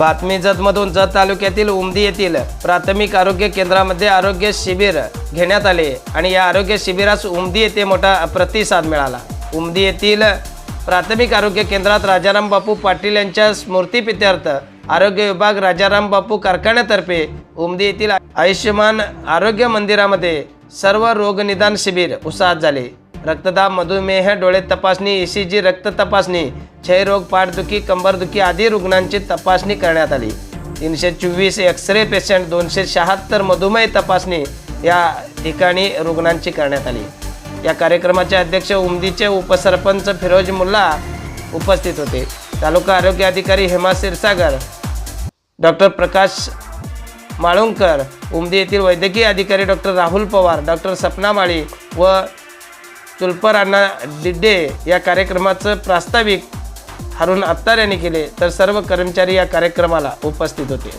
बातमी जतमधून जत तालुक्यातील उमदी येथील प्राथमिक आरोग्य केंद्रामध्ये आरोग्य शिबिर घेण्यात आले आणि या आरोग्य शिबिरास उमदी येथे मोठा प्रतिसाद मिळाला. उमदी येथील प्राथमिक आरोग्य केंद्रात राजाराम बापू पाटील यांच्या स्मृतीपित्यर्थ आरोग्य विभाग राजाराम बापू कारखान्यातर्फे उमदी येथील आयुष्यमान आरोग्य मंदिरामध्ये सर्व रोग निदान शिबिर उत्साहात झाले. रक्तदाब मधुमेह डोळे तपासणी ई सी जी रक्त तपासणी क्षयरोग पाठदुखी कंबरदुखी आदी रुग्णांची तपासणी करण्यात आली. तीनशे चोवीस एक्सरे पेशंट दोनशे शहात्तर मधुमेह तपासणी या ठिकाणी रुग्णांची करण्यात आली. या कार्यक्रमाचे अध्यक्ष उमदीचे उपसरपंच फिरोज मुल्ला उपस्थित होते. तालुका आरोग्य अधिकारी हेमा क्षीरसागर डॉक्टर प्रकाश माळुंकर उमदी येथील वैद्यकीय अधिकारी डॉक्टर राहुल पवार डॉक्टर सपना माळी व तुलपर अण्णा डिड्डे या कार्यक्रमाचं प्रास्ताविक हारून अत्तार यांनी केले तर सर्व कर्मचारी या कार्यक्रमाला उपस्थित होते.